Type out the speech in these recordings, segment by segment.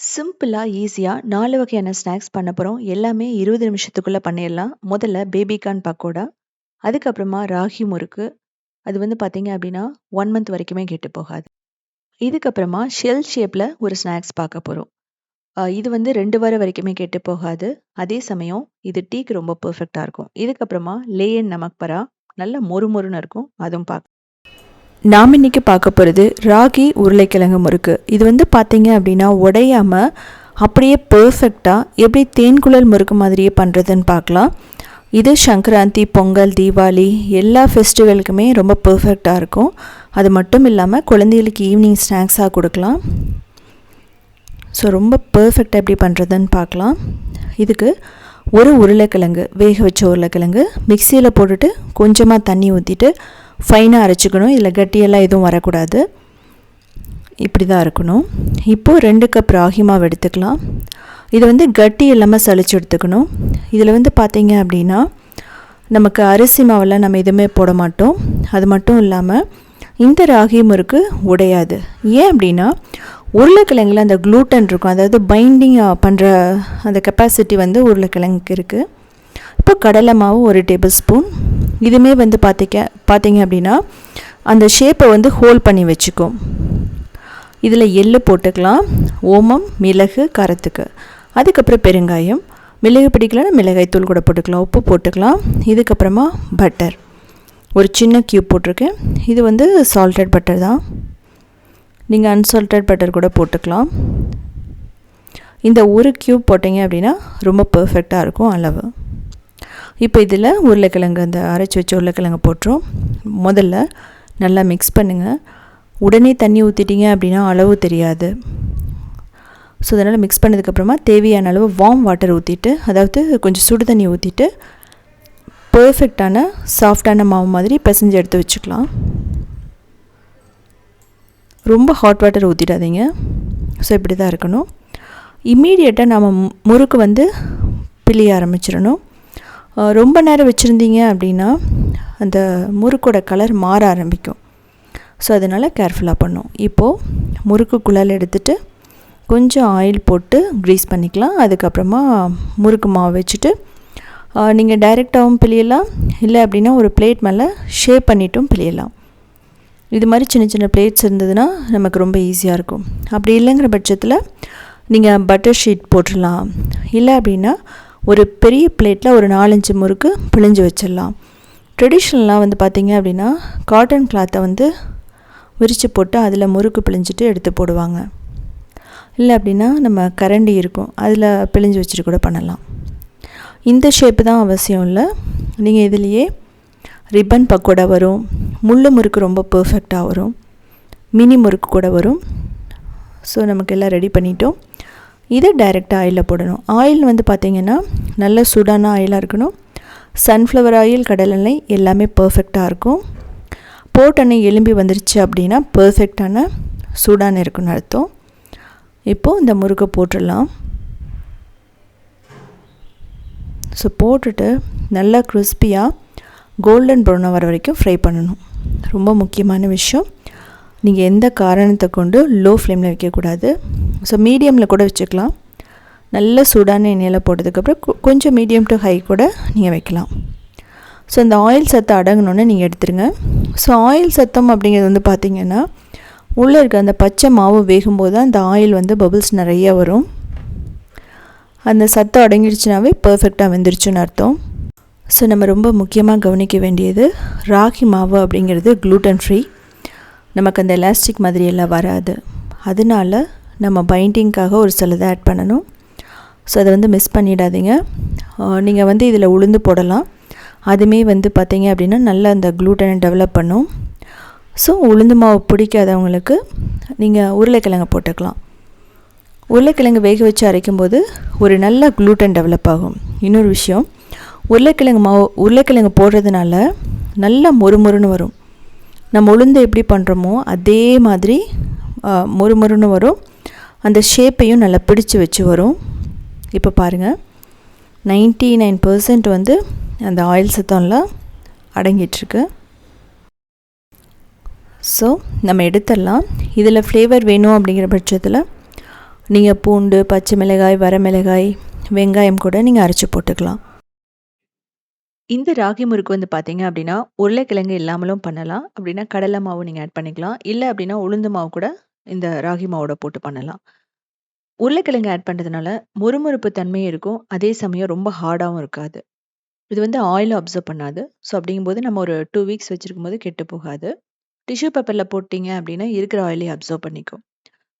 சிம்பிளாக ஈஸியாக நாலு வகையான ஸ்நாக்ஸ் பண்ண போகிறோம் எல்லாமே இருபது நிமிஷத்துக்குள்ளே பண்ணிடலாம். முதல்ல பேபிகார்ன் பக்கோடா அதுக்கப்புறமா ராகி முறுக்கு. அது வந்து பார்த்தீங்க அப்படின்னா ஒன் மந்த் வரைக்குமே கெட்டு போகாது. இதுக்கப்புறமா ஷெல் ஷேப்பில் ஒரு ஸ்நாக்ஸ் பார்க்க போகிறோம் இது வந்து ரெண்டு வாரம் வரைக்குமே கெட்டு போகாது. அதே சமயம் இது டீக்கு ரொம்ப பர்ஃபெக்டாக இருக்கும். இதுக்கப்புறமா லேயன் நமக் பரா நல்ல மொறு மொறுன்னு இருக்கும். அதுவும் பார்க்க நாம் இன்றைக்கி பார்க்க போகிறது ராகி உருளைக்கிழங்கு முறுக்கு. இது வந்து பார்த்திங்க அப்படின்னா உடையாமல் அப்படியே பர்ஃபெக்டாக எப்படி தேன்குழல் முறுக்கு மாதிரியே பண்ணுறதுன்னு பார்க்கலாம். இது சங்கராந்தி பொங்கல் தீபாவளி எல்லா ஃபெஸ்டிவலுக்குமே ரொம்ப பர்ஃபெக்டாக இருக்கும். அது மட்டும் இல்லாமல் குழந்தைகளுக்கு ஈவினிங் ஸ்நாக்ஸாக கொடுக்கலாம். ஸோ ரொம்ப பர்ஃபெக்டாக எப்படி பண்ணுறதுன்னு பார்க்கலாம். இதுக்கு ஒரு உருளைக்கிழங்கு வேக வச்ச உருளைக்கிழங்கு மிக்சியில் போட்டுட்டு கொஞ்சமாக தண்ணி ஊற்றிட்டு ஃபைனாக அரைச்சிக்கணும். இதில் கட்டியெல்லாம் எதுவும் வரக்கூடாது. இப்படி தான் இருக்கணும் இப்போது ரெண்டு கப் ராகி மாவு எடுத்துக்கலாம். இதை வந்து கட்டி இல்லாமல் சளிச்சு எடுத்துக்கணும். இதில் வந்து பார்த்திங்க அப்படின்னா நமக்கு அரிசி மாவெல்லாம் நம்ம எதுவுமே போட மாட்டோம். அது மட்டும் இல்லாமல் இந்த ராகி முறுக்கு உடையாது. ஏன் அப்படின்னா உருளைக்கிழங்குல அந்த க்ளூட்டன் இருக்கும். அதாவது பைண்டிங் பண்ணுற அந்த கெப்பாசிட்டி வந்து உருளைக்கிழங்குக்கு இருக்குது இப்போ கடலை மாவு ஒரு டேபிள் ஸ்பூன் இதுவுமே வந்து பார்த்திக்க பார்த்தீங்க அப்படின்னா அந்த ஷேப்பை வந்து ஹோல்ட் பண்ணி வச்சுக்கும். இதில் எள்ளு போட்டுக்கலாம். ஓமம் மிளகு கரத்துக்கு. அதுக்கப்புறம் பெருங்காயம். மிளகு பிடிக்கலன்னா மிளகாய் தூள் கூட போட்டுக்கலாம். உப்பு போட்டுக்கலாம். இதுக்கப்புறமா பட்டர் ஒரு சின்ன க்யூப் போட்டிருக்கேன். இது வந்து சால்டட் பட்டர் தான். நீங்கள் அன்சால்டட் பட்டர் கூட போட்டுக்கலாம். இந்த ஒரு க்யூப் போட்டிங்க அப்படின்னா ரொம்ப பர்ஃபெக்டாக இருக்கும் அளவு. இப்போ இதில் உருளைக்கிழங்கு அந்த அரைச்சி வச்ச உருளைக்கிழங்கு போட்டுரும். முதல்ல நல்லா மிக்ஸ் பண்ணுங்கள் உடனே தண்ணி ஊற்றிட்டீங்க அப்படின்னா அளவு தெரியாது. ஸோ அதனால் மிக்ஸ் பண்ணதுக்கப்புறமா தேவையான அளவு வார்ம் வாட்டர் ஊற்றிட்டு அதாவது கொஞ்சம் சுடு தண்ணி ஊற்றிட்டு பர்ஃபெக்டான சாஃப்டான மாவு மாதிரி பிசைஞ்சு எடுத்து வச்சுக்கலாம். ரொம்ப ஹாட் வாட்டர் ஊற்றிடாதீங்க ஸோ இப்படி தான் இருக்கணும் இம்மீடியட்டாக நம்ம முறுக்கு வந்து பிழிய ஆரம்பிச்சிடணும். ரொம்ப நேரம் வச்சுருந்தீங்க அப்படின்னா அந்த முறுக்கோட கலர் மாற ஆரம்பிக்கும். ஸோ அதனால் கேர்ஃபுல்லாக பண்ணும். இப்போது முறுக்கு குழல் எடுத்துகிட்டு கொஞ்சம் ஆயில் போட்டு க்ரீஸ் பண்ணிக்கலாம். அதுக்கப்புறமா முறுக்கு மாவு வச்சுட்டு நீங்கள் டைரெக்டாகவும் பிழியலாம். இல்லை அப்படின்னா ஒரு பிளேட் மேலே ஷேப் பண்ணிட்டும் பிழியலாம். இது மாதிரி சின்ன சின்ன பிளேட்ஸ் இருந்ததுன்னா நமக்கு ரொம்ப ஈஸியாக இருக்கும். அப்படி இல்லைங்கிற பட்சத்தில் நீங்கள் பட்டர் ஷீட் போட்டுடலாம். இல்லை அப்படின்னா ஒரு பெரிய பிளேட்டில் ஒரு நாலஞ்சு முறுக்கு பிழிஞ்சு வச்சிடலாம். ட்ரெடிஷ்னலாக வந்து பார்த்திங்க அப்படின்னா காட்டன் கிளாத்தை வந்து விரித்து போட்டு அதில் முறுக்கு பிழிஞ்சிட்டு எடுத்து போடுவாங்க. இல்லை அப்படின்னா நம்ம கரண்டி இருக்கும் அதில் பிழிஞ்சு வச்சுட்டு கூட பண்ணலாம். இந்த ஷேப்பு தான் அவசியம் இல்லை. நீங்கள் இதுலேயே ரிப்பன் பக்கோடா வரும் முள் முறுக்கு ரொம்ப பர்ஃபெக்டாக வரும் மினி முறுக்கு கூட வரும். ஸோ நமக்கு எல்லாம் ரெடி பண்ணிட்டோம். இதை டைரெக்டாக ஆயிலில் போடணும். ஆயில் வந்து பார்த்திங்கன்னா நல்ல சூடான ஆயிலாக இருக்கணும். சன்ஃப்ளவர் ஆயில் கடலெண்ணெய் எல்லாமே பர்ஃபெக்டாக இருக்கும். போட்டெண்ணெய் எலும்பி வந்துருச்சு அப்படின்னா பர்ஃபெக்டான சூடான இருக்குன்னு அர்த்தம். இப்போது இந்த முறுக்கை போட்டுடலாம். ஸோ போட்டுட்டு நல்லா க்ரிஸ்பியாக கோல்டன் ப்ரௌனாக வர வரைக்கும் ஃப்ரை பண்ணணும். ரொம்ப முக்கியமான விஷயம். நீங்கள் எந்த காரணத்தை கொண்டு லோ ஃப்ளேமில் வைக்கக்கூடாது. ஸோ மீடியமில் கூட வச்சுக்கலாம். நல்ல சூடான எண்ணெயில் போட்டதுக்கப்புறம் கொஞ்சம் மீடியம் டு ஹை கூட நீங்கள் வைக்கலாம். ஸோ அந்த ஆயில் சத்தம் அடங்கணுன்னு நீங்கள் எடுத்துருங்க. ஸோ ஆயில் சத்தம் அப்படிங்கிறது வந்து பார்த்திங்கன்னா உள்ளே இருக்க அந்த பச்சை மாவு வேகும்போது தான் அந்த ஆயில் வந்து பபுள்ஸ் நிறைய வரும். அந்த சத்தம் அடங்கிடுச்சுனாவே பர்ஃபெக்டாக வெந்துருச்சுன்னு அர்த்தம். ஸோ நம்ம ரொம்ப முக்கியமாக கவனிக்க வேண்டியது ராகி மாவு அப்படிங்கிறது க்ளூட்டன் ஃப்ரீ நமக்கு அந்த எலாஸ்டிக் மாதிரியெல்லாம் வராது. அதனால நம்ம பைண்டிங்க்காக ஒரு சிலதை ஆட் பண்ணணும். ஸோ அதை வந்து மிஸ் பண்ணிடாதீங்க. நீங்கள் வந்து இதில் உளுந்து போடலாம். அதுவுமே வந்து பார்த்திங்க அப்படின்னா நல்லா அந்த க்ளூட்டனை டெவலப் பண்ணும். ஸோ உளுந்து மாவு பிடிக்காதவங்களுக்கு நீங்கள் உருளைக்கிழங்கு போட்டுக்கலாம். உருளைக்கிழங்கு வேக வச்சு அரைக்கும்போது ஒரு நல்ல க்ளூட்டன் டெவலப் ஆகும். இன்னொரு விஷயம் உருளைக்கிழங்கு மாவு உருளைக்கிழங்கு போடுறதுனால நல்லா மொறுமொறுன்னு வரும். நம்ம உளுந்து எப்படி பண்ணுறோமோ அதே மாதிரி மொறுமொறுன்னு வரும். அந்த ஷேப்பையும் நல்லா பிடிச்சி வச்சு வரும். இப்போ பாருங்கள் நைன்ட்டி நைன் பர்சன்ட் வந்து அந்த ஆயில் சத்தம்ல அடங்கிட்டுருக்கு. ஸோ நம்ம எடுத்துடலாம். இதில் ஃப்ளேவர் வேணும் அப்படிங்கிற பட்சத்தில் நீங்கள் பூண்டு பச்சை மிளகாய் வரமிளகாய் வெங்காயம் கூட நீங்கள் அரைச்சி போட்டுக்கலாம். இந்த ராகி முறுக்கு வந்து பார்த்தீங்க அப்படின்னா உருளைக்கிழங்கு இல்லாமலும் பண்ணலாம். அப்படின்னா கடலை மாவு நீங்கள் ஆட் பண்ணிக்கலாம். இல்லை அப்படின்னா உளுந்து மாவு கூட இந்த ராகி மாவோட போட்டு பண்ணலாம். உருளைக்கிழங்கு ஆட் பண்ணுறதுனால முறுமுறுப்பு தன்மையும் இருக்கும். அதே சமயம் ரொம்ப ஹார்டாகவும் இருக்காது. இது வந்து ஆயிலும் அப்சர்வ் பண்ணாது. ஸோ அப்படிங்கும்போது நம்ம ஒரு டூ வீக்ஸ் வச்சுருக்கும் போது கெட்டு போகாது. டிஷ்யூ பேப்பரில் போட்டிங்க அப்படின்னா இருக்கிற ஆயிலையும் அப்சர்வ் பண்ணிக்கும்.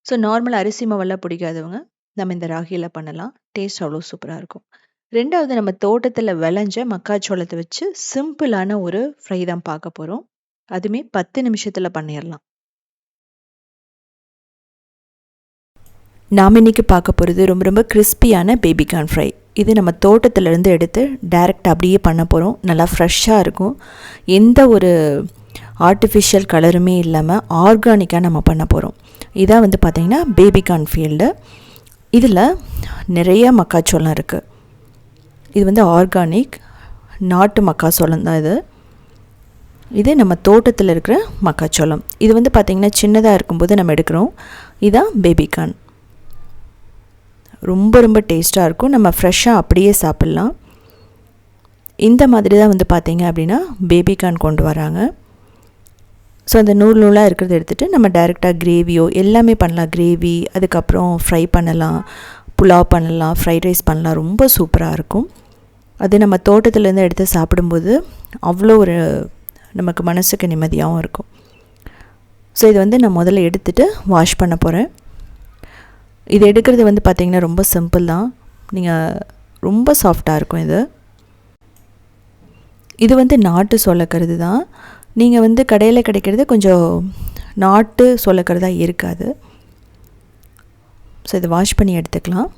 ஸோ நார்மல் அரிசி மாவெல்லாம் பிடிக்காதவங்க நம்ம இந்த ராகியில் பண்ணலாம். டேஸ்ட் அவ்வளோ சூப்பராக இருக்கும். ரெண்டாவது நம்ம தோட்டத்தில் விளைஞ்ச மக்காச்சோளத்தை வச்சு சிம்பிளான ஒரு ஃப்ரை தான் பார்க்க போகிறோம் அதுவுமே பத்து நிமிஷத்தில் பண்ணிடலாம் நாம் இன்றைக்கி பார்க்க போகிறது ரொம்ப ரொம்ப கிறிஸ்பியான பேபிகார்ன் ஃப்ரை இது நம்ம தோட்டத்திலேருந்து எடுத்து டைரெக்ட் அப்படியே பண்ண போகிறோம் நல்லா ஃப்ரெஷ்ஷாக இருக்கும். எந்த ஒரு ஆர்டிஃபிஷியல் கலருமே இல்லாமல் ஆர்கானிக்காக நம்ம பண்ண போகிறோம் இதான் வந்து பார்த்திங்கன்னா பேபிகார்ன் ஃபீல்டு இதில் நிறைய மக்காச்சோளம் இருக்குது இது வந்து ஆர்கானிக் நாட்டு மக்காச்சோளம் தான் இது. இது நம்ம தோட்டத்தில் இருக்கிற மக்காச்சோளம். இது வந்து பார்த்திங்கன்னா சின்னதாக இருக்கும்போது நம்ம எடுக்கிறோம். இதுதான் பேபிகார்ன் ரொம்ப ரொம்ப டேஸ்ட்டாக இருக்கும். நம்ம ஃப்ரெஷ்ஷாக அப்படியே சாப்பிட்லாம். இந்த மாதிரி தான் வந்து பார்த்திங்க அப்படின்னா பேபிகார்ன் கொண்டு வராங்க. ஸோ அந்த நூல் நூலாக இருக்கிறத எடுத்துகிட்டு நம்ம டைரெக்டாக கிரேவியோ எல்லாமே பண்ணலாம். கிரேவி அதுக்கப்புறம் ஃப்ரை பண்ணலாம். புலாவ் பண்ணலாம். ஃப்ரைட் ரைஸ் பண்ணலாம். ரொம்ப சூப்பராக இருக்கும். அது நம்ம தோட்டத்துலேருந்து எடுத்து சாப்பிடும்போது அவ்வளோ ஒரு நமக்கு மனசுக்கு நிம்மதியாகவும் இருக்கும். ஸோ இதை வந்து நான் முதல்ல எடுத்துகிட்டு வாஷ் பண்ண போகிறேன் இது எடுக்கிறது வந்து பார்த்திங்கன்னா ரொம்ப சிம்பிள் தான். நீங்கள் ரொம்ப சாஃப்டாக இருக்கும் இது. இது வந்து நாட்டு சொல்லக்கிறது தான். நீங்கள் வந்து கடையில் கிடைக்கிறது கொஞ்சம் நாட்டு சொல்லக்கிறதா இருக்காது. ஸோ இதை வாஷ் பண்ணி எடுத்துக்கலாம்.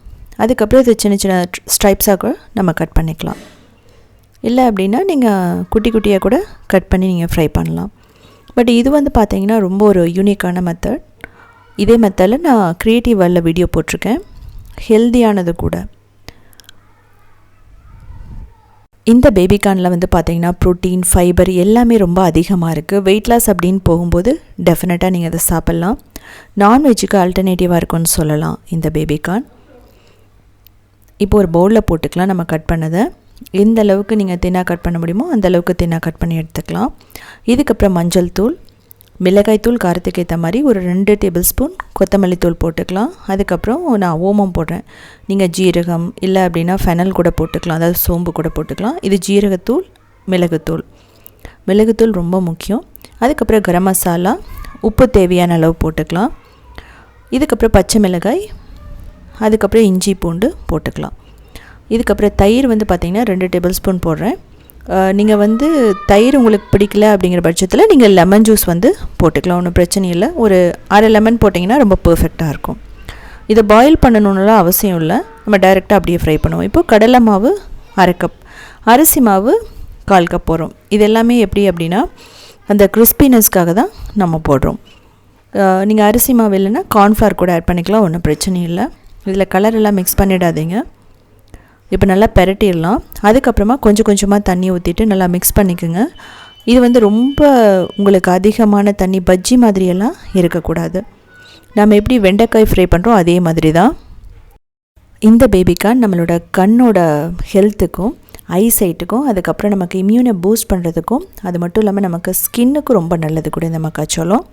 அதுக்கப்புறம் இது சின்ன சின்ன ஸ்ட்ரைப்ஸாக கூட நம்ம கட் பண்ணிக்கலாம். இல்லை அப்படின்னா நீங்கள் குட்டி குட்டியாக கூட கட் பண்ணி நீங்கள் ஃப்ரை பண்ணலாம். பட் இது வந்து பார்த்தீங்கன்னா ரொம்ப ஒரு யூனிக்கான மெத்தட் இதே மெத்தடில் நான் க்ரியேட்டிவ் வேர்ல்டில் வீடியோ போட்டிருக்கேன். ஹெல்தியானது கூட. இந்த பேபிகானில் வந்து பார்த்திங்கன்னா ப்ரோட்டீன் ஃபைபர் எல்லாமே ரொம்ப அதிகமாக இருக்குது வெயிட் லாஸ் அப்படின்னு போகும்போது டெஃபினட்டாக நீங்கள் அதை சாப்பிட்லாம். நான்வெஜ்ஜுக்கு ஆல்டர்னேட்டிவாக இருக்கும்னு சொல்லலாம் இந்த பேபிகான் இப்போ ஒரு பவுலில் போட்டுக்கலாம். நம்ம கட் பண்ணதை. எந்த அளவுக்கு நீங்கள் தின்னாக கட் பண்ண முடியுமோ அந்த அளவுக்கு தின்னாக கட் பண்ணி எடுத்துக்கலாம். இதுக்கப்புறம் மஞ்சள் தூள். மிளகாய் தூள் காரத்துக்கு ஏற்ற மாதிரி ஒரு ரெண்டு டேபிள் ஸ்பூன் கொத்தமல்லி தூள் போட்டுக்கலாம். அதுக்கப்புறம் நான் ஓமம் போடுறேன். நீங்கள் ஜீரகம் இல்லை அப்படின்னா ஃபெனல் கூட போட்டுக்கலாம். அதாவது சோம்பு கூட போட்டுக்கலாம். இது ஜீரகத்தூள் மிளகுத்தூள். மிளகுத்தூள் ரொம்ப முக்கியம். அதுக்கப்புறம் கரம் மசாலா. உப்பு தேவையான அளவு போட்டுக்கலாம். இதுக்கப்புறம் பச்சை மிளகாய். அதுக்கப்புறம் இஞ்சி பூண்டு போட்டுக்கலாம். இதுக்கப்புறம் தயிர் வந்து பார்த்திங்கன்னா ரெண்டு டேபிள் ஸ்பூன் போடுறேன். நீங்கள் வந்து தயிர் உங்களுக்கு பிடிக்கல அப்படிங்கிற பட்சத்தில் நீங்கள் லெமன் ஜூஸ் வந்து போட்டுக்கலாம். ஒன்றும் பிரச்சனை இல்லை. ஒரு அரை லெமன் போட்டிங்கன்னா ரொம்ப பர்ஃபெக்டாக இருக்கும். இதை பாயில் பண்ணணுன்னுலாம் அவசியம் இல்லை. நம்ம டைரெக்டாக அப்படியே ஃப்ரை பண்ணுவோம். இப்போது கடலை மாவு அரை கப் அரிசி மாவு கால் கப் போடுறோம். இது எல்லாமே எப்படி அப்படின்னா அந்த கிறிஸ்பினஸ்க்காக தான் நம்ம போடுறோம். நீங்கள் அரிசி மாவு இல்லைன்னா கார்ன்ஃப்ளவர் கூட ஆட் பண்ணிக்கலாம். ஒன்றும் பிரச்சனை இல்லை. இதில் கலர் எல்லாம் மிக்ஸ் பண்ணிடாதீங்க. இப்போ நல்லா பெரட்டிடலாம். அதுக்கப்புறமா கொஞ்சம் கொஞ்சமாக தண்ணி ஊற்றிட்டு நல்லா மிக்ஸ் பண்ணிக்கோங்க. இது வந்து ரொம்ப உங்களுக்கு அதிகமான தண்ணி பஜ்ஜி மாதிரியெல்லாம் இருக்கக்கூடாது. நம்ம எப்படி வெண்டைக்காய் ஃப்ரை பண்ணுறோம் அதே மாதிரி தான் இந்த பேபிக்கான் நம்மளோட கண்ணோட ஹெல்த்துக்கும் ஐசைட்டுக்கும் அதுக்கப்புறம் நமக்கு இம்யூனை பூஸ்ட் பண்ணுறதுக்கும் அது மட்டும் இல்லாமல் நமக்கு ஸ்கின்னுக்கும் ரொம்ப நல்லது கூட இந்த மக்காச்சோளம்.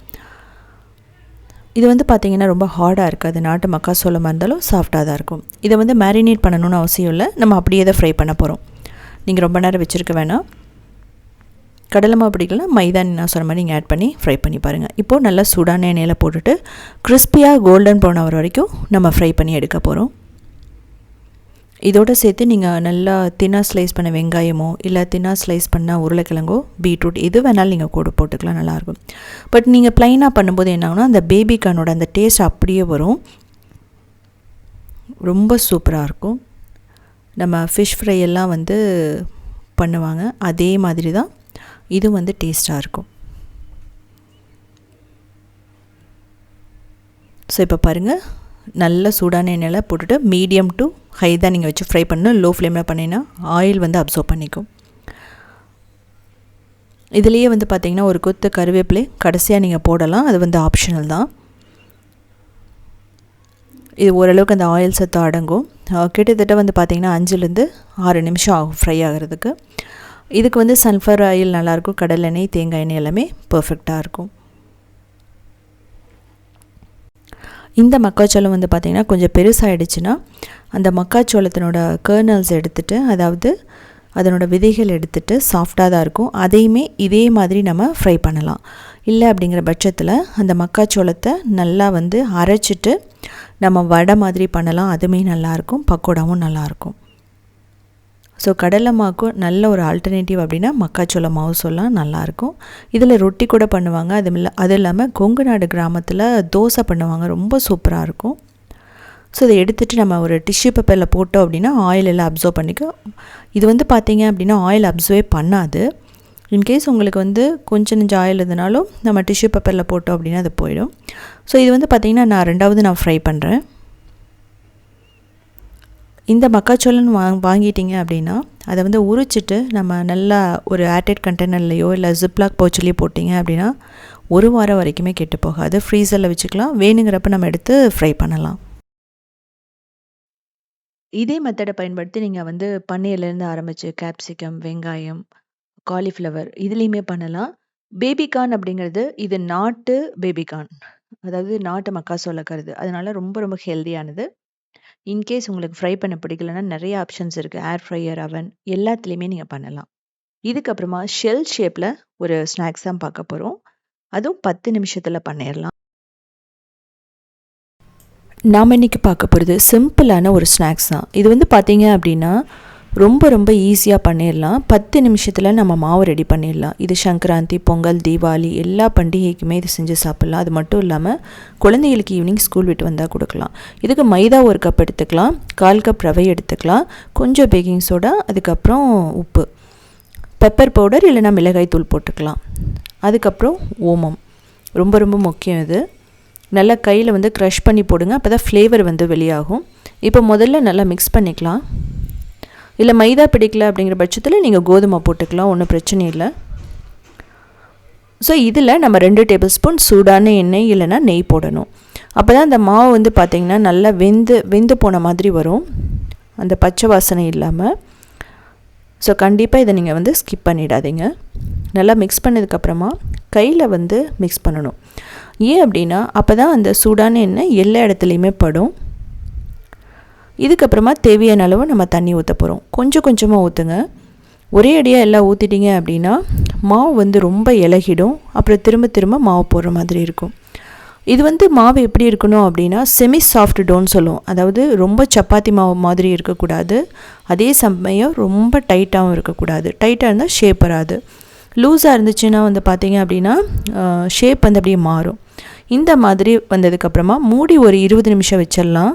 இது வந்து பார்த்திங்கன்னா ரொம்ப ஹார்டாக இருக்காது. நாட்டு மக்காசோளமாக இருந்தாலும் சாஃப்டாக தான் இருக்கும். இதை வந்து மேரினேட் பண்ணணும்னு அவசியம் இல்லை. நம்ம அப்படியே தான் ஃப்ரை பண்ண போகிறோம் நீங்கள் ரொம்ப நேரம் வச்சுருக்க வேணாம். கடலை மாவு பிடிக்கலாம் மைதா நான் சொன்ன மாதிரி நீங்கள் ஆட் பண்ணி ஃப்ரை பண்ணி பாருங்கள் இப்போது நல்லா சூடான எண்ணெயில் போட்டுட்டு கிறிஸ்பியாக கோல்டன் ப்ரௌன் ஆகிற வரைக்கும் நம்ம ஃப்ரை பண்ணி எடுக்க போகிறோம் இதோடு சேர்த்து நீங்கள் நல்லா தின்னாக ஸ்லைஸ் பண்ண வெங்காயமோ இல்லை தின்னாக ஸ்லைஸ் பண்ண உருளைக்கிழங்கோ பீட்ரூட் எது வேணாலும் நீங்கள் கூட போட்டுக்கலாம் நல்லாயிருக்கும். பட் நீங்கள் ப்ளைனாக பண்ணும்போது என்ன அந்த பேபிகானோட அந்த டேஸ்ட் அப்படியே வரும். ரொம்ப சூப்பராக இருக்கும். நம்ம ஃபிஷ் ஃப்ரை எல்லாம் வந்து பண்ணுவாங்க. அதே மாதிரி தான் இது வந்து டேஸ்ட்டாக இருக்கும். ஸோ இப்போ பாருங்கள் நல்ல சூடான எண்ணெயில் போட்டுட்டு மீடியம் டு ஹை தான் நீங்கள் வச்சு ஃப்ரை பண்ணணும். லோ ஃப்ளேமில் பண்ணிங்கன்னா ஆயில் வந்து அப்சர்வ் பண்ணிக்கும். இதுலேயே வந்து பார்த்திங்கன்னா ஒரு கொத்து கருவேப்பிலை கடைசியாக நீங்கள் போடலாம். அது வந்து ஆப்ஷனல் தான். இது ஓரளவுக்கு அந்த ஆயில் சத்து அடங்கும் கிட்டத்தட்ட வந்து பார்த்திங்கன்னா அஞ்சுலேருந்து ஆறு நிமிஷம் ஆகும் ஃப்ரை ஆகிறதுக்கு. இதுக்கு வந்து சன்ஃப்ளவர் ஆயில் நல்லாயிருக்கும் கடலெண்ணெய் தேங்காய் எண்ணெய் எல்லாமே பர்ஃபெக்டாக இருக்கும். இந்த மக்காச்சோளம் வந்து பார்த்திங்கன்னா கொஞ்சம் பெருசாகிடுச்சுன்னா அந்த மக்காச்சோளத்தினோட கேர்னல்ஸ் எடுத்துகிட்டு அதாவது அதனோட விதைகள் எடுத்துகிட்டு சாஃப்டாக தான் இருக்கும். அதையுமே இதே மாதிரி நம்ம ஃப்ரை பண்ணலாம். இல்லை அப்படிங்கிற பட்சத்தில் அந்த மக்காச்சோளத்தை நல்லா வந்து அரைச்சிட்டு நம்ம வடை மாதிரி பண்ணலாம். அதுவுமே நல்லாயிருக்கும் பக்கோடாவும் நல்லாயிருக்கும் ஸோ கடலை மாவுக்கும் நல்ல ஒரு ஆல்டர்னேட்டிவ் அப்படின்னா மக்காச்சோள மாவு சொல்லலாம் நல்லாயிருக்கும். இதில் ரொட்டி கூட பண்ணுவாங்க. அது இல்லை அது இல்லாமல் கொங்கு நாடு கிராமத்தில் தோசை பண்ணுவாங்க. ரொம்ப சூப்பராக இருக்கும். ஸோ இதை எடுத்துகிட்டு நம்ம ஒரு டிஷ்யூ பேப்பரில் போட்டோம் அப்படின்னா ஆயில் எல்லாம் அப்சர்வ் பண்ணிக்கும் இது வந்து பார்த்திங்க அப்படின்னா ஆயில் அப்சர்வே பண்ணாது. இன்கேஸ் உங்களுக்கு வந்து கொஞ்சம் நெஞ்சம் ஆயில் இருந்தாலும் நம்ம டிஷ்யூ பேப்பரில் போட்டோம் அப்படின்னா அது போயிடும். ஸோ இது வந்து பார்த்திங்கன்னா நான் ரெண்டாவது நான் ஃப்ரை பண்ணுறேன் இந்த மக்காச்சோளம் வா வாங்கிட்டீங்க அப்படின்னா அதை வந்து உரிச்சிட்டு நம்ம நல்லா ஒரு ஏர்டெட் கண்டெய்னர்லையோ இல்லை ஜிப்லாக் பவுச்சிலையோ போட்டிங்க அப்படின்னா ஒரு வாரம் வரைக்குமே கெட்டு போகாது. ஃப்ரீசரில் வச்சுக்கலாம். வேணுங்கிறப்ப நம்ம எடுத்து ஃப்ரை பண்ணலாம். இதே மெத்தடை பயன்படுத்தி நீங்கள் வந்து பன்னீர்லேருந்து ஆரம்பித்து கேப்சிகம் வெங்காயம் காலிஃப்ளவர் இதுலேயுமே பண்ணலாம். பேபிகார்ன் அப்படிங்கிறது இது நாட்டு பேபிகார்ன் அதாவது நாட்டு மக்காசோள கருது அதனால ரொம்ப ரொம்ப ஹெல்தியானது இன்கேஸ் உங்களுக்கு ஃப்ரை பண்ண பிடிக்கலன்னா நிறைய ஆப்ஷன்ஸ் இருக்குது ஏர் ஃப்ரையர் அவன் எல்லாத்துலேயுமே நீங்கள் பண்ணலாம். இதுக்கப்புறமா ஷெல் ஷேப்பில் ஒரு ஸ்நாக்ஸ் தான் பார்க்க போகிறோம் அதுவும் பத்து நிமிஷத்தில் பண்ணிடலாம் நாம் இன்றைக்கி பார்க்க போகிறது சிம்பிளான ஒரு ஸ்நாக்ஸ் தான். இது வந்து பார்த்தீங்க அப்படின்னா ரொம்ப ரொம்ப ஈஸியாக பண்ணிடலாம் பத்து நிமிஷத்தில் நம்ம மாவு ரெடி பண்ணிடலாம் இது சங்கராந்தி பொங்கல் தீபாவளி எல்லா பண்டிகைக்குமே இது செஞ்சு சாப்பிட்லாம். அது மட்டும் இல்லாமல் குழந்தைகளுக்கு ஈவினிங் ஸ்கூல் விட்டு வந்தால் கொடுக்கலாம். இதுக்கு மைதா ஒரு கப் எடுத்துக்கலாம். கால் கப் ரவை எடுத்துக்கலாம். கொஞ்சம் பேக்கிங் சோடா அதுக்கப்புறம் உப்பு. பெப்பர் பவுடர் இல்லைனா மிளகாய் தூள் போட்டுக்கலாம். அதுக்கப்புறம் ஓமம். ரொம்ப ரொம்ப முக்கியம் இது. நல்லா கையில் வந்து க்ரஷ் பண்ணி போடுங்க. அப்போ தான் ஃப்ளேவர் வந்து வெளியாகும். இப்போ முதல்ல நல்லா மிக்ஸ் பண்ணிக்கலாம். இல்லை மைதா பிடிக்கல அப்படிங்கிற பட்சத்தில் நீங்கள் கோதுமை போட்டுக்கலாம் ஒன்றும் பிரச்சனை இல்லை. ஸோ இதில் நம்ம ரெண்டு டேபிள் ஸ்பூன் சூடான எண்ணெய் இல்லைனா நெய் போடணும். அப்போ தான் அந்த மாவு வந்து பார்த்திங்கன்னா நல்லா வெந்து வெந்து போன மாதிரி வரும். அந்த பச்சை வாசனை இல்லாமல் ஸோ கண்டிப்பாக இதை நீங்கள் வந்து ஸ்கிப் பண்ணிடாதீங்க. நல்லா மிக்ஸ் பண்ணதுக்கப்புறமா கையில் வந்து மிக்ஸ் பண்ணணும். ஏன் அப்படின்னா அப்போ தான் அந்த சூடான எண்ணெய் எல்லா இடத்துலையுமே படும். இதுக்கப்புறமா தேவையான அளவு நம்ம தண்ணி ஊற்ற போகிறோம் கொஞ்சம் கொஞ்சமாக ஊற்றுங்க ஒரே அடியாக எல்லாம் ஊற்றிட்டீங்க அப்படின்னா மாவு வந்து ரொம்ப இலகிடும். அப்புறம் திரும்ப திரும்ப மாவு போடுற மாதிரி இருக்கும். இது வந்து மாவு எப்படி இருக்கணும் அப்படின்னா செமி சாஃப்ட் டோன்னு சொல்லுவோம். அதாவது ரொம்ப சப்பாத்தி மாவு மாதிரி இருக்கக்கூடாது. அதே சமயம் ரொம்ப டைட்டாகவும் இருக்கக்கூடாது. டைட்டாக இருந்தால் ஷேப் வராது. லூஸாக இருந்துச்சுன்னா வந்து பார்த்திங்க அப்படின்னா ஷேப் வந்து அப்படியே மாறும். இந்த மாதிரி வந்ததுக்கப்புறமா மூடி ஒரு இருபது நிமிஷம் வச்சிடலாம்.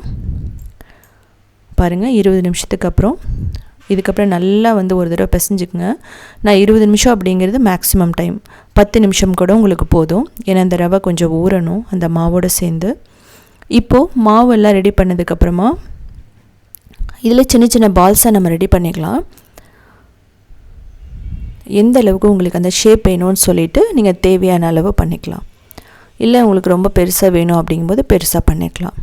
பாருங்கள் இருபது நிமிஷத்துக்கு அப்புறம். இதுக்கப்புறம் நல்லா வந்து ஒரு தடவை பிசைஞ்சுக்குங்க. நான் இருபது நிமிஷம் அப்படிங்கிறது மேக்ஸிமம் டைம் பத்து நிமிஷம் கூட உங்களுக்கு போதும். ஏன்னா அந்த ரவை கொஞ்சம் ஊறணும் அந்த மாவோடு சேர்ந்து. இப்போது மாவெல்லாம் ரெடி பண்ணதுக்கப்புறமா இதில் சின்ன சின்ன பால்ஸாக நம்ம ரெடி பண்ணிக்கலாம். எந்த அளவுக்கு உங்களுக்கு அந்த ஷேப் வேணும்னு சொல்லிவிட்டு நீங்கள் தேவையான அளவு பண்ணிக்கலாம். இல்லை உங்களுக்கு ரொம்ப பெருசாக வேணும் அப்படிங்கும்போது பெருசாக பண்ணிக்கலாம்.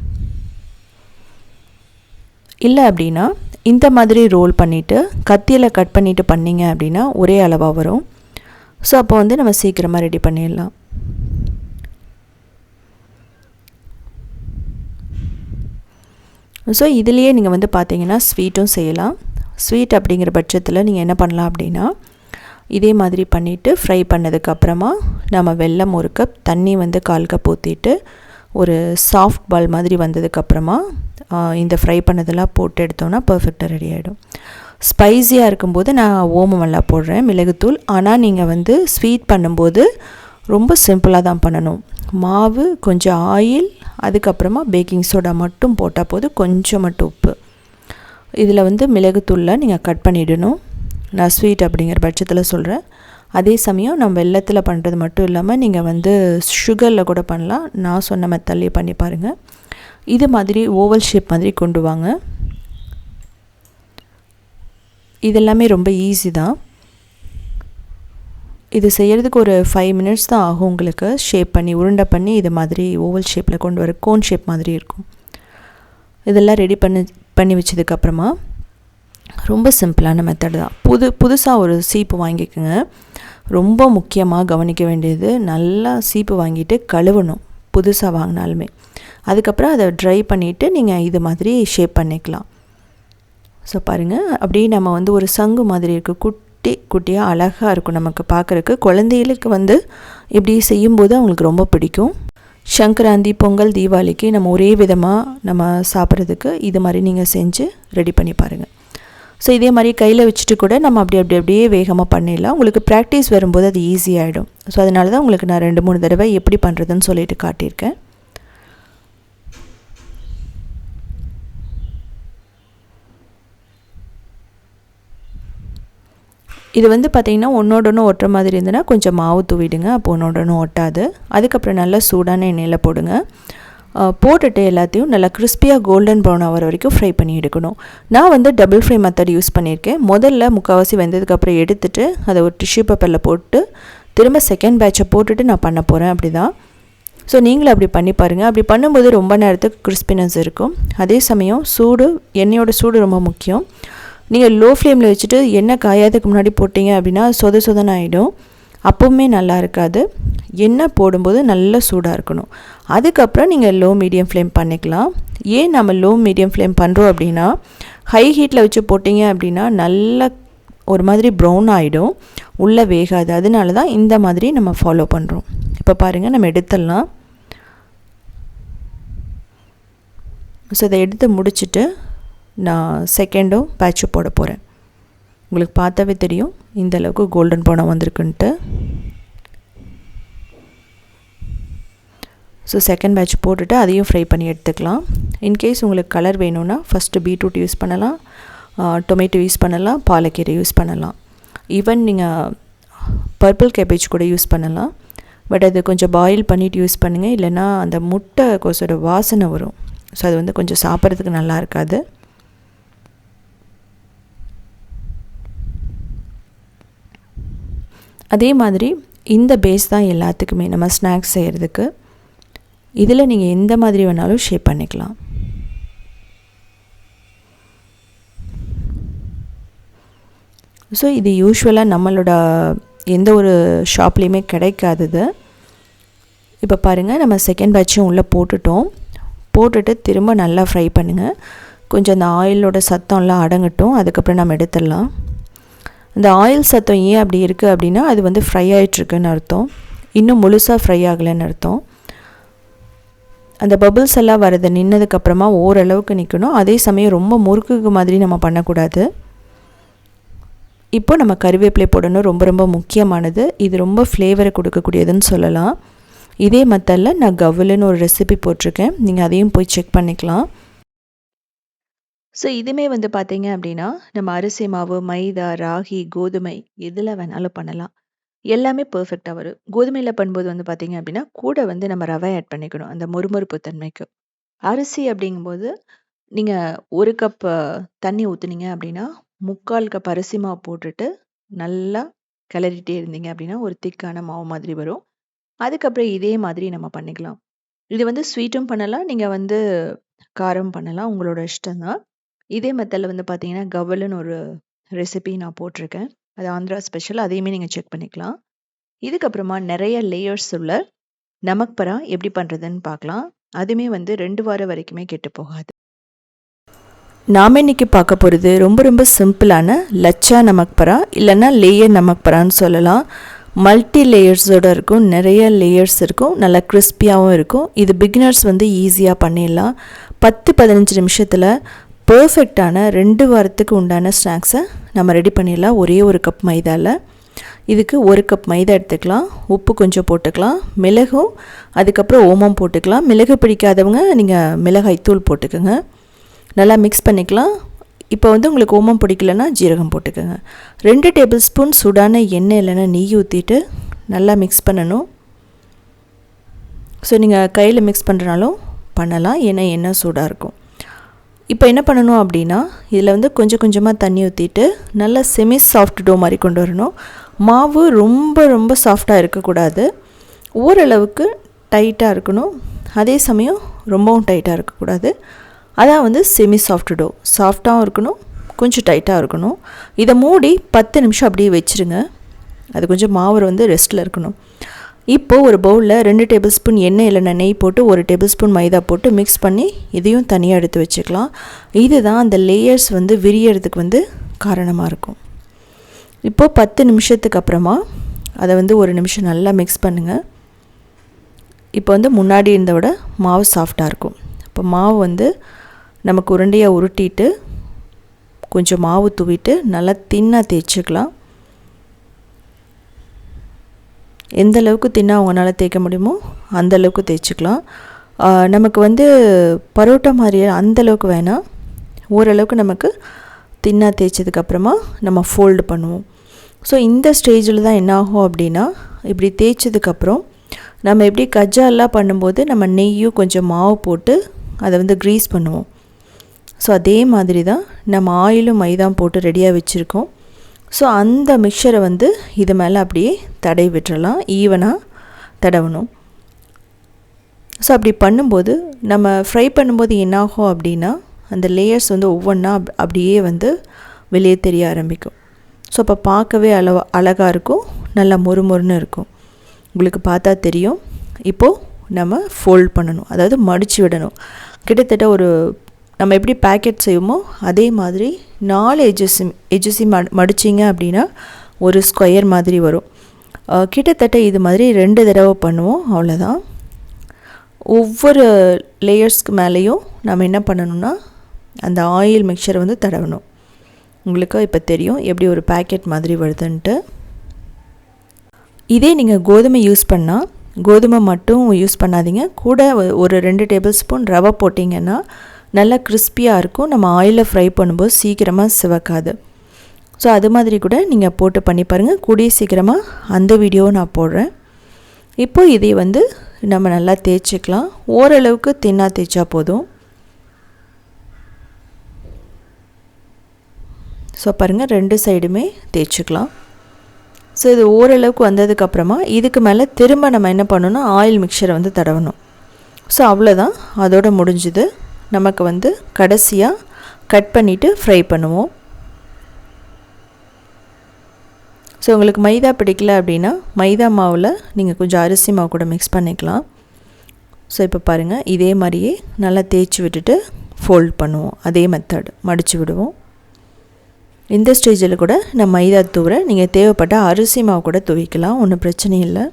இல்லை அப்படின்னா இந்த மாதிரி ரோல் பண்ணிவிட்டு கத்தியில் கட் பண்ணிவிட்டு பண்ணிங்க அப்படின்னா ஒரே அளவாக வரும். ஸோ அப்போ வந்து நம்ம சீக்கிரமாக ரெடி பண்ணிடலாம். ஸோ இதுலேயே நீங்கள் வந்து பார்த்தீங்கன்னா ஸ்வீட்டும் செய்யலாம். ஸ்வீட் அப்படிங்கிற பட்சத்தில் நீங்கள் என்ன பண்ணலாம் அப்படின்னா இதே மாதிரி பண்ணிவிட்டு ஃப்ரை பண்ணதுக்கப்புறமா நம்ம வெல்லம் ஒரு கப் தண்ணி வந்து கால் கப் ஊற்றிட்டு ஒரு சாஃப்ட் பால் மாதிரி வந்ததுக்கப்புறமா இந்த ஃப்ரை பண்ணதெல்லாம் போட்டு எடுத்தோன்னா பர்ஃபெக்டாக ரெடி ஆகிடும் ஸ்பைஸியாக இருக்கும்போது நான் ஓமமெல்லாம் போடுறேன் மிளகுத்தூள். ஆனால் நீங்கள் வந்து ஸ்வீட் பண்ணும்போது ரொம்ப சிம்பிளாக தான் பண்ணணும். மாவு கொஞ்சம் ஆயில் அதுக்கப்புறமா பேக்கிங் சோடா மட்டும் போட்டால் போது கொஞ்சம் மட்டும் உப்பு. இதில் வந்து மிளகுத்தூளில் நீங்கள் கட் பண்ணிடணும். நான் ஸ்வீட் அப்படிங்கிற பட்சத்தில் சொல்கிறேன் அதே சமயம் நம்ம வெள்ளத்தில் பண்ணுறது மட்டும் இல்லாமல் நீங்கள் வந்து சுகரில் கூட பண்ணலாம். நான் சொன்ன மெத்தட்லேயே பண்ணி பாருங்கள் இது மாதிரி ஓவல் ஷேப் மாதிரி கொண்டு வாங்க. இதெல்லாமே ரொம்ப ஈஸி தான். இது செய்கிறதுக்கு ஒரு ஃபைவ் மினிட்ஸ் தான் ஆகும் உங்களுக்கு. ஷேப் பண்ணி உருண்டை பண்ணி இது மாதிரி ஓவல் ஷேப்பில் கொண்டு வர கோன் ஷேப் மாதிரி இருக்கும். இதெல்லாம் ரெடி பண்ணி பண்ணி வச்சதுக்கப்புறமா ரொம்ப சிம்பிளான மெத்தட் தான். புது புதுசாக ஒரு சீப்பு வாங்கிக்கோங்க. ரொம்ப முக்கியமாக கவனிக்க வேண்டியது நல்லா சீப்பு வாங்கிட்டு கழுவணும். புதுசாக வாங்கினாலுமே. அதுக்கப்புறம் அதை ட்ரை பண்ணிவிட்டு நீங்கள் இது மாதிரி ஷேப் பண்ணிக்கலாம். ஸோ பாருங்கள் அப்படியே நம்ம வந்து ஒரு சங்கு மாதிரி இருக்குது குட்டி குட்டியாக அழகாக இருக்கும் நமக்கு பார்க்குறக்கு குழந்தைகளுக்கு வந்து இப்படி செய்யும்போது அவங்களுக்கு ரொம்ப பிடிக்கும். சங்கராந்தி பொங்கல் தீபாவளிக்கு நம்ம ஒரே விதமாக நம்ம சாப்பிட்றதுக்கு இது மாதிரி நீங்கள் செஞ்சு ரெடி பண்ணி பாருங்கள் ஸோ இதே மாதிரி கையில் வச்சுட்டு கூட நம்ம அப்படி அப்படி அப்படியே வேகமாக பண்ணிடலாம். உங்களுக்கு ப்ராக்டிஸ் வரும்போது அது ஈஸியாகிடும் ஸோ அதனால தான் உங்களுக்கு நான் ரெண்டு மூணு தடவை எப்படி பண்ணுறதுன்னு சொல்லிட்டு காட்டியிருக்கேன். இது வந்து பார்த்திங்கன்னா ஒன்றோட ஒன்று ஒட்டுற மாதிரி இருந்ததுன்னா கொஞ்சம் மாவு தூவிடுங்க அப்போ ஒன்றோட ஒன்று ஒட்டாது. அதுக்கப்புறம் நல்லா சூடான எண்ணெயில் போடுங்க. போட்டுட்டு எல்லாத்தையும் நல்லா கிறிஸ்பியாக கோல்டன் ப்ரௌன் ஆகிற வரைக்கும் ஃப்ரை பண்ணி எடுக்கணும். நான் வந்து டபுள் ஃப்ரை மெத்தட் யூஸ் பண்ணியிருக்கேன். முதல்ல முக்கால்வாசி வெந்ததுக்கப்புறம் எடுத்துட்டு அதை ஒரு டிஷ்யூ பேப்பரில் போட்டு திரும்ப செகண்ட் பேட்சை போட்டுட்டு நான் பண்ண போகிறேன் அப்படி தான் ஸோ நீங்களும் அப்படி பண்ணி பாருங்கள் அப்படி பண்ணும்போது ரொம்ப நேரத்துக்கு கிறிஸ்பினஸ் இருக்கும். அதே சமயம் சூடு எண்ணெயோட சூடு ரொம்ப முக்கியம். நீங்கள் லோ ஃப்ளேமில் வச்சுட்டு எண்ணெய் காயாததுக்கு முன்னாடி போட்டிங்க அப்படின்னா சொத சொதன ஆகிடும் அப்போவுமே நல்லா இருக்காது. எண்ணெய் போடும்போது நல்ல சூடாக இருக்கணும். அதுக்கப்புறம் நீங்கள் லோ மீடியம் ஃப்ளேம் பண்ணிக்கலாம். ஏன் நம்ம லோ மீடியம் ஃப்ளேம் பண்ணுறோம் அப்படின்னா ஹை ஹீட்டில் வச்சு போட்டிங்க அப்படின்னா நல்ல ஒரு மாதிரி ப்ரௌன் ஆகிடும் உள்ளே வேகாது. அதனால தான் இந்த மாதிரி நம்ம ஃபாலோ பண்ணுறோம் இப்போ பாருங்கள் நம்ம எடுத்துடலாம். ஸோ இதை எடுத்து முடிச்சுட்டு நான் செகண்டும் பேட்சு போட போகிறேன் உங்களுக்கு பார்த்தாவே தெரியும் இந்த அளவுக்கு கோல்டன் போனம் வந்திருக்குன்ட்டு. ஸோ செகண்ட் பேட்ச் போட்டுட்டு அதையும் ஃப்ரை பண்ணி எடுத்துக்கலாம். இன்கேஸ் உங்களுக்கு கலர் வேணும்னா ஃபஸ்ட்டு பீட்ரூட் யூஸ் பண்ணலாம் டொமேட்டோ யூஸ் பண்ணலாம் பாலக்கீரை யூஸ் பண்ணலாம். ஈவன் நீங்கள் பர்பிள் கேபேஜ் கூட யூஸ் பண்ணலாம். பட் அது கொஞ்சம் பாயில் பண்ணிவிட்டு யூஸ் பண்ணுங்கள் இல்லைன்னா அந்த முட்டை கொசோட வாசனை வரும். ஸோ அது வந்து கொஞ்சம் சாப்பிட்றதுக்கு நல்லா இருக்காது. அதே மாதிரி இந்த பேஸ் தான் எல்லாத்துக்குமே நம்ம ஸ்நாக்ஸ் செய்கிறதுக்கு இதில் நீங்கள் எந்த மாதிரி வேணாலும் ஷேப் பண்ணிக்கலாம். ஸோ இது யூஸ்வலாக நம்மளோட எந்த ஒரு ஷாப்லேயுமே கிடைக்காதது. இப்போ பாருங்கள் நம்ம செகண்ட் பேட்சும் உள்ளே போட்டுட்டோம். போட்டுட்டு திரும்ப நல்லா ஃப்ரை பண்ணுங்கள் கொஞ்சம் அந்த ஆயிலோட சத்தம்லாம் அடங்கட்டும். அதுக்கப்புறம் நம்ம எடுத்துடலாம். இந்த ஆயில் சத்தம் ஏன் அப்படி இருக்குது அப்படின்னா அது வந்து ஃப்ரை ஆகிட்டுருக்குன்னு அர்த்தம். இன்னும் முழுசாக ஃப்ரை ஆகலைன்னு அர்த்தம். அந்த பபுள்ஸ் எல்லாம் வரது நின்னதுக்கப்புறமா ஓரளவுக்கு நிற்கணும் அதே சமயம் ரொம்ப முறுக்குக்கு மாதிரி நம்ம பண்ணக்கூடாது. இப்போ நம்ம கருவேப்பிலை போடணும். ரொம்ப ரொம்ப முக்கியமானது. இது ரொம்ப ஃப்ளேவரை கொடுக்கக்கூடியதுன்னு சொல்லலாம். இதே மத்தல்ல நான் கவுலுன்னு ஒரு ரெசிபி போட்டிருக்கேன். நீங்கள் அதையும் போய் செக் பண்ணிக்கலாம். ஸோ இதுமே வந்து பார்த்தீங்க அப்படின்னா நம்ம அரிசி மாவு மைதா ராகி கோதுமை எதில் வேணாலும் பண்ணலாம். எல்லாமே பர்ஃபெக்டாக வரும். கோதுமையில் பண்ணும்போது வந்து பார்த்தீங்க அப்படின்னா கூட வந்து நம்ம ரவை ஆட் பண்ணிக்கணும் அந்த மொறுமொறுப்பு தன்மைக்கு. அரிசி அப்படிங்கும்போது நீங்கள் ஒரு கப் தண்ணி ஊற்றுனீங்க அப்படின்னா முக்கால் கப் அரிசி மாவு போட்டுட்டு நல்லா கிளறிட்டே இருந்தீங்க அப்படின்னா ஒரு திக்கான மாவு மாதிரி வரும். அதுக்கப்புறம் இதே மாதிரி நம்ம பண்ணிக்கலாம். இது வந்து ஸ்வீட்டும் பண்ணலாம். நீங்கள் வந்து காரம் பண்ணலாம். உங்களோட இஷ்டம் தான் இதே மெத்தடில் வந்து பார்த்தீங்கன்னா கவலுன்னு ஒரு ரெசிபி நான் போட்டிருக்கேன். அது ஆந்திரா ஸ்பெஷல் அதையுமே நீங்கள் செக் பண்ணிக்கலாம். இதுக்கப்புறமா நிறைய லேயர்ஸ் உள்ள நமக் பரா எப்படி பண்ணுறதுன்னு பார்க்கலாம் அதுவுமே வந்து ரெண்டு வாரம் வரைக்குமே கெட்டு போகாது. நாம் இன்றைக்கி பார்க்க போகிறது ரொம்ப ரொம்ப சிம்பிளான லச்சா நமக் பரா இல்லைன்னா லேயர் நமக் பரான்னு சொல்லலாம் மல்டி லேயர்ஸோடு இருக்கும். நிறைய லேயர்ஸ் இருக்கும். நல்லா கிறிஸ்பியாகவும் இருக்கும். இது பிகினர்ஸ் வந்து ஈஸியாக பண்ணிடலாம். பத்து பதினஞ்சு நிமிஷத்தில் பர்ஃபெக்டான ரெண்டு வாரத்துக்கு உண்டான ஸ்நாக்ஸை நம்ம ரெடி பண்ணிடலாம். ஒரே ஒரு கப் மைதாவில் இதுக்கு ஒரு கப் மைதா எடுத்துக்கலாம். உப்பு கொஞ்சம் போட்டுக்கலாம். மிளகும் அதுக்கப்புறம் ஓமம் போட்டுக்கலாம். மிளகு பிடிக்காதவங்க நீங்கள் மிளகாய் தூள் போட்டுக்கோங்க. நல்லா மிக்ஸ் பண்ணிக்கலாம். இப்போ வந்து உங்களுக்கு ஓமம் பிடிக்கலன்னா ஜீரகம் போட்டுக்கோங்க. ரெண்டு டேபிள் ஸ்பூன் சூடான எண்ணெய் இல்லைன்னா நெய் ஊற்றிட்டு நல்லா மிக்ஸ் பண்ணணும். ஸோ நீங்கள் கையில் மிக்ஸ் பண்ணுறனாலும் பண்ணலாம். ஏன்னா எண்ணெய் சூடாக இருக்கும். இப்போ என்ன பண்ணணும் அப்படின்னா இதில் வந்து கொஞ்சம் கொஞ்சமாக தண்ணி ஊற்றிட்டு நல்லா செமி சாஃப்ட் டோ மாதிரி கொண்டு வரணும். மாவு ரொம்ப ரொம்ப சாஃப்டாக இருக்கக்கூடாது. ஓரளவுக்கு டைட்டாக இருக்கணும். அதே சமயம் ரொம்பவும் டைட்டாக இருக்கக்கூடாது. அதான் வந்து செமி சாஃப்ட் டோ சாஃப்டாகவும் இருக்கணும் கொஞ்சம் டைட்டாக இருக்கணும். இதை மூடி பத்து நிமிஷம் அப்படியே வச்சுருங்க. அது கொஞ்சம் மாவு வந்து ரெஸ்ட்டில் இருக்கணும். இப்போது ஒரு பவுலில் ரெண்டு டேபிள் ஸ்பூன் எண்ணெய் இல்லைன்னா நெய் போட்டு ஒரு டேபிள் ஸ்பூன் மைதா போட்டு மிக்ஸ் பண்ணி இதையும் தனியாக எடுத்து வச்சுக்கலாம். இதுதான் அந்த லேயர்ஸ் வந்து விரியறதுக்கு வந்து காரணமாக இருக்கும். இப்போது பத்து நிமிஷத்துக்கு அப்புறமா அதை வந்து ஒரு நிமிஷம் நல்லா மிக்ஸ் பண்ணுங்கள் இப்போ வந்து முன்னாடி இருந்த விட மாவு சாஃப்டாக இருக்கும். இப்போ மாவு வந்து நமக்கு உருண்டையாக உருட்டிட்டு கொஞ்சம் மாவு தூவிட்டு நல்லா தின்னாக தேய்ச்சிக்கலாம். எந்த அளவுக்கு தின்னா அவங்களால தேய்க்க முடியுமோ அந்த அளவுக்கு தேய்ச்சிக்கலாம். நமக்கு வந்து பரோட்டா மாதிரி அந்தளவுக்கு வேணாம் ஓரளவுக்கு நமக்கு தின்னா தேய்ச்சதுக்கப்புறமா நம்ம ஃபோல்டு பண்ணுவோம். ஸோ இந்த ஸ்டேஜில் தான் என்ன ஆகும் அப்படின்னா இப்படி தேய்ச்சதுக்கப்புறம் நம்ம எப்படி கஜ்ஜாலாம் பண்ணும்போது நம்ம நெய்யும் கொஞ்சம் மாவு போட்டு அதை வந்து க்ரீஸ் பண்ணுவோம். ஸோ அதே மாதிரி தான் நம்ம ஆயிலும் மைதான் போட்டு ரெடியாக வச்சுருக்கோம். ஸோ அந்த மிக்சரை வந்து இது மேலே அப்படியே தடை விட்டுறலாம். ஈவனாக தடவணும். ஸோ அப்படி பண்ணும்போது நம்ம ஃப்ரை பண்ணும்போது என்னாகும் அப்படின்னா அந்த லேயர்ஸ் வந்து ஒவ்வொன்றா அப்படியே வந்து வெளியே தெரிய ஆரம்பிக்கும். ஸோ அப்போ பார்க்கவே அளவ அழகாக இருக்கும். நல்லா மொறுமொறுன்னு இருக்கும். உங்களுக்கு பார்த்தா தெரியும். இப்போது நம்ம ஃபோல்ட் பண்ணணும். அதாவது மடித்து விடணும். கிட்டத்தட்ட ஒரு நம்ம எப்படி பேக்கெட் செய்வோமோ அதே மாதிரி நாலு எஜ்ஜஸி எஜ்ஜஸி மடிச்சிங்க அப்படின்னா ஒரு ஸ்கொயர் மாதிரி வரும். கிட்டத்தட்ட இது மாதிரி ரெண்டு தடவை பண்ணுவோம் அவ்வளோதான் ஒவ்வொரு லேயர்ஸ்க்கு மேலேயும் நம்ம என்ன பண்ணணும்னா அந்த ஆயில் மிக்சரை வந்து தடவணும். உங்களுக்கு இப்போ தெரியும் எப்படி ஒரு பேக்கெட் மாதிரி வருதுன்ட்டு. இதே நீங்கள் கோதுமை யூஸ் பண்ணால் கோதுமை மட்டும் யூஸ் பண்ணாதீங்க. கூட ஒரு ரெண்டு டேபிள் ஸ்பூன் ரவை போட்டிங்கன்னா நல்லா கிறிஸ்பியாக இருக்கும். நம்ம ஆயிலில் ஃப்ரை பண்ணும்போது சீக்கிரமாக சிவக்காது. ஸோ அது மாதிரி கூட நீங்கள் போட்டு பண்ணி பாருங்கள் கூடிய சீக்கிரமாக அந்த வீடியோவை நான் போடுறேன். இப்போ இதை வந்து நம்ம நல்லா தேய்ச்சிக்கலாம். ஓரளவுக்கு தின்னாக தேய்ச்சா போதும். ஸோ பாருங்கள் ரெண்டு சைடுமே தேய்ச்சிக்கலாம். ஸோ இது ஓரளவுக்கு வந்ததுக்கப்புறமா இதுக்கு மேலே திரும்ப நம்ம என்ன பண்ணணும்னா ஆயில் மிக்சரை வந்து தடவணும். ஸோ அவ்வளோதான் அதோடு முடிஞ்சுது. நமக்கு வந்து கடைசியாக கட் பண்ணிவிட்டு ஃப்ரை பண்ணுவோம். ஸோ உங்களுக்கு மைதா பிடிக்கல அப்படின்னா மைதா மாவில் நீங்கள் கொஞ்சம் அரிசி மாவு கூட மிக்ஸ் பண்ணிக்கலாம். ஸோ இப்போ பாருங்கள் இதே மாதிரியே நல்லா தேய்ச்சி விட்டுட்டு ஃபோல்ட் பண்ணுவோம். அதே மெத்தட் மடித்து விடுவோம். இந்த ஸ்டேஜில் கூட நான் மைதா தூவுற நீங்கள் தேவைப்பட்ட அரிசி மாவு கூட துவைக்கலாம் ஒன்றும் பிரச்சனை இல்லை.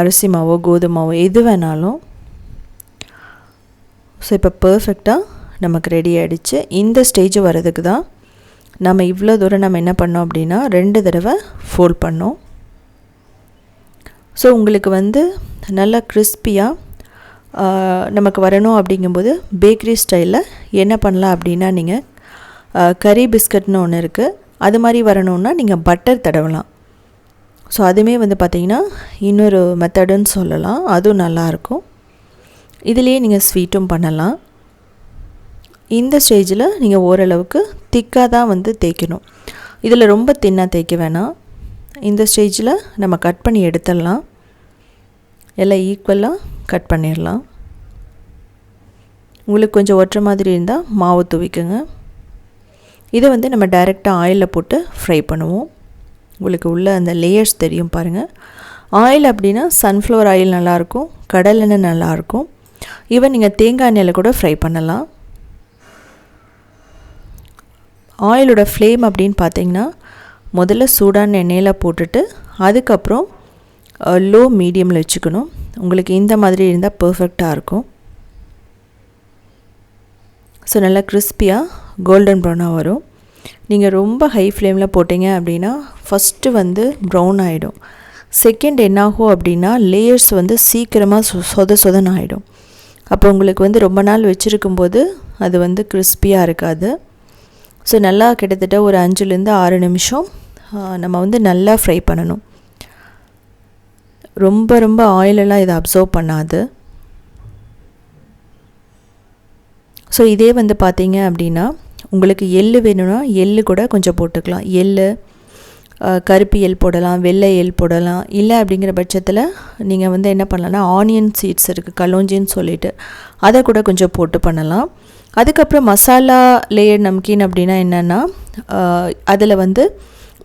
அரிசி மாவோ கோதுமாவோ எது வேணாலும். ஸோ இப்போ பர்ஃபெக்டாக நமக்கு ரெடி ஆகிடுச்சு இந்த ஸ்டேஜ் வர்றதுக்கு தான் நம்ம இவ்வளோ தூரம் நம்ம என்ன பண்ணோம் அப்படின்னா ரெண்டு தடவை ஃபோல்ட் பண்ணோம். ஸோ உங்களுக்கு வந்து நல்லா கிறிஸ்பியாக நமக்கு வரணும் அப்படிங்கும்போது பேக்கரி ஸ்டைலில் என்ன பண்ணலாம் அப்படின்னா நீங்கள் கறி பிஸ்கட்னு ஒன்று இருக்குது அது மாதிரி வரணுன்னா நீங்கள் பட்டர் தடவலாம். ஸோ அதுவுமே வந்து பார்த்திங்கன்னா இன்னொரு மெத்தடுன்னு சொல்லலாம். அதுவும் நல்லாயிருக்கும் இதுலேயே நீங்கள் ஸ்வீட்டும் பண்ணலாம். இந்த ஸ்டேஜில் நீங்கள் ஓரளவுக்கு திக்காக தான் வந்து தேய்க்கணும். இதில் ரொம்ப தின்னாக தேய்க்க வேணாம். இந்த ஸ்டேஜில் நம்ம கட் பண்ணி எடுத்துடலாம். எல்லாம் ஈக்குவலாக கட் பண்ணிடலாம். உங்களுக்கு கொஞ்சம் ஒட்டுற மாதிரி இருந்தால் மாவு துவிக்குங்க. இதை வந்து நம்ம டைரெக்டாக ஆயிலில் போட்டு ஃப்ரை பண்ணுவோம். உங்களுக்கு உள்ள அந்த லேயர்ஸ் தெரியும் பாருங்கள் ஆயில் அப்படின்னா சன்ஃப்ளவர் ஆயில் நல்லாயிருக்கும் கடலெண்ணெய் நல்லாயிருக்கும். ஈவன் நீங்கள் தேங்காய் எண்ணெயில் கூட ஃப்ரை பண்ணலாம். ஆயிலோட ஃப்ளேம் அப்படின்னு பார்த்தீங்கன்னா முதல்ல சூடான எண்ணெயில் போட்டுட்டு அதுக்கப்புறம் லோ மீடியமில் வச்சுக்கணும். உங்களுக்கு இந்த மாதிரி இருந்தால் பர்ஃபெக்டாக இருக்கும். ஸோ நல்லா கிறிஸ்பியாக கோல்டன் ப்ரௌனாக வரும். நீங்கள் ரொம்ப ஹை ஃப்ளேமில் போட்டிங்க அப்படின்னா ஃபஸ்ட்டு வந்து ப்ரௌன் ஆகிடும் செகண்ட் என்னாகும் அப்படின்னா லேயர்ஸ் வந்து சீக்கிரமாக சொ சொத சொதன்னு ஆகிடும் அப்போ உங்களுக்கு வந்து ரொம்ப நாள் வச்சுருக்கும்போது அது வந்து கிறிஸ்பியாக இருக்காது. ஸோ நல்லா கிட்டத்தட்ட ஒரு அஞ்சுலேருந்து ஆறு நிமிஷம் நம்ம வந்து நல்லா ஃப்ரை பண்ணணும். ரொம்ப ரொம்ப ஆயிலெல்லாம் இதை அப்சர்வ் பண்ணாது. ஸோ இதே வந்து பார்த்தீங்க அப்படின்னா உங்களுக்கு எள் வேணும்னா எள்ளு கூட கொஞ்சம் போட்டுக்கலாம். எள்ளு கருப்பு எல் போடலாம் வெள்ளை எல் போடலாம். இல்லை அப்படிங்கிற பட்சத்தில் நீங்கள் வந்து என்ன பண்ணலாம்னா ஆனியன் சீட்ஸ் இருக்குது கலோஞ்சின்னு சொல்லிட்டு அதை கூட கொஞ்சம் போட்டு பண்ணலாம். அதுக்கப்புறம் மசாலா லேயர் நம்கீன் அப்படின்னா என்னென்னா அதில் வந்து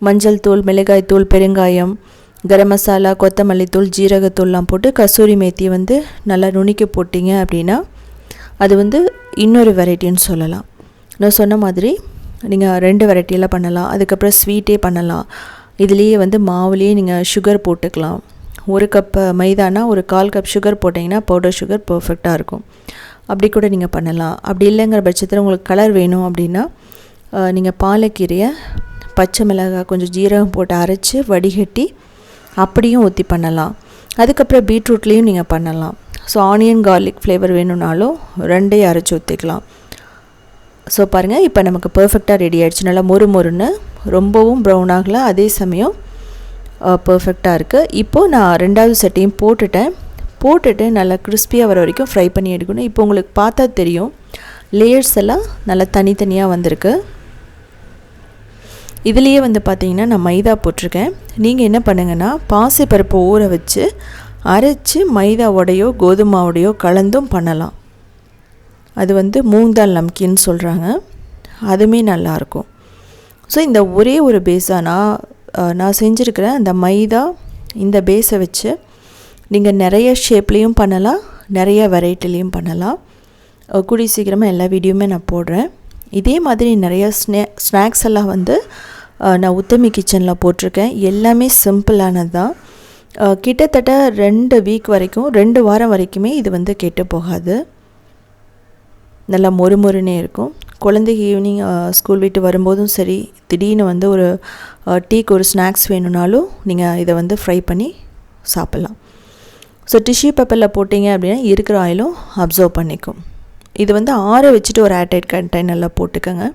மஞ்சள் தூள் மிளகாய் தூள் பெருங்காயம் கரம் மசாலா கொத்தமல்லி தூள் ஜீரகத்தூள்லாம் போட்டு கசூரி மேத்தி வந்து நல்லா நுணுக்கி போட்டிங்க அப்படின்னா அது வந்து இன்னொரு வெரைட்டின்னு சொல்லலாம். நான் சொன்ன மாதிரி நீங்கள் ரெண்டு வெரைட்டியில் பண்ணலாம். அதுக்கப்புறம் ஸ்வீட்டே பண்ணலாம். இதுலேயே வந்து மாவுலேயே நீங்கள் சுகர் போட்டுக்கலாம். ஒரு கப் மைதானா ஒரு கால் கப் சுகர் போட்டிங்கன்னா பவுடர் சுகர் பர்ஃபெக்டாக இருக்கும். அப்படி கூட நீங்கள் பண்ணலாம். அப்படி இல்லைங்கிற பட்சத்தில் உங்களுக்கு கலர் வேணும் அப்படின்னா நீங்கள் பாலக்கீரையை பச்சை மிளகாய் கொஞ்சம் ஜீரகம் போட்டு அரைச்சி வடிகட்டி அப்படியும் ஊற்றி பண்ணலாம். அதுக்கப்புறம் பீட்ரூட்லேயும் நீங்கள் பண்ணலாம். ஸோ ஆனியன் கார்லிக் ஃப்ளேவர் வேணும்னாலும் ரெண்டையும் அரைச்சி ஊற்றிக்கலாம் ஸோ பாருங்கள் இப்போ நமக்கு பர்ஃபெக்டாக ரெடி ஆகிடுச்சு நல்லா மொறு மொறுன்னு ரொம்பவும் ப்ரௌன் ஆகல. அதே சமயம் பர்ஃபெக்டாக இருக்குது இப்போது நான் ரெண்டாவது செட்டையும் போட்டுட்டேன். போட்டுட்டு நல்லா கிறிஸ்பியாக வர வரைக்கும் ஃப்ரை பண்ணி எடுக்கணும். இப்போ உங்களுக்கு பார்த்தா தெரியும். லேயர்ஸ் எல்லாம் நல்லா தனித்தனியாக வந்திருக்கு. இதுலேயே வந்து பார்த்தீங்கன்னா நான் மைதா போட்டிருக்கேன். நீங்கள் என்ன பண்ணுங்கன்னா பாசிப்பருப்பை ஊற வச்சு அரைச்சி மைதாவோடையோ கோதுமாவோடையோ கலந்தும் பண்ணலாம். அது வந்து மூங்தால் நம்கின்னு சொல்கிறாங்க அதுவுமே நல்லாயிருக்கும் ஸோ இந்த ஒரே ஒரு பேஸாக நான் நான் செஞ்சுருக்கிறேன் அந்த மைதா இந்த பேஸை வச்சு நீங்கள் நிறைய ஷேப்லேயும் பண்ணலாம் நிறைய வெரைட்டிலையும் பண்ணலாம். கூடி சீக்கிரமாக எல்லா வீடியோவுமே நான் போடுறேன். இதே மாதிரி நிறைய ஸ்னே ஸ்நாக்ஸ் எல்லாம் வந்து நான் உத்தமி கிச்சனில் போட்டிருக்கேன். எல்லாமே சிம்பிளானது தான். கிட்டத்தட்ட ரெண்டு வீக் வரைக்கும் ரெண்டு வாரம் வரைக்குமே இது வந்து கெட்டு போகாது. நல்லா மொறுமொறுனே இருக்கும். குழந்தைக்கு ஈவினிங் ஸ்கூல் விட்டு வரும்போதும் சரி திடீர்னு வந்து ஒரு டீக்கு ஒரு ஸ்நாக்ஸ் வேணும்னாலும் நீங்கள் இதை வந்து ஃப்ரை பண்ணி சாப்பிட்லாம். ஸோ டிஷ்யூ பேப்பரில் போட்டிங்க அப்படின்னா இருக்கிற ஆயிலும் அப்சர்வ் பண்ணிக்கும். இது வந்து ஆற வச்சுட்டு ஒரு ஏர்டைட் கண்டெய்னரில் போட்டுக்கோங்க.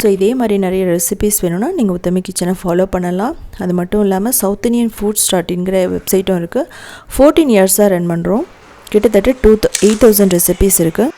ஸோ இதே மாதிரி நிறைய ரெசிபிஸ் வேணும்னா நீங்கள் உத்தமி கிச்சனை ஃபாலோ பண்ணலாம். அது மட்டும் இல்லாமல் சவுத் இந்தியன் ஃபுட் ஸ்டார்ட்ங்கிற வெப்சைட்டும் இருக்குது ஃபோர்டீன் இயர்ஸாக ரன் பண்ணுறோம் கிட்டத்தட்ட டூ எயிட் தௌசண்ட் ரெசிபீஸ் இருக்குது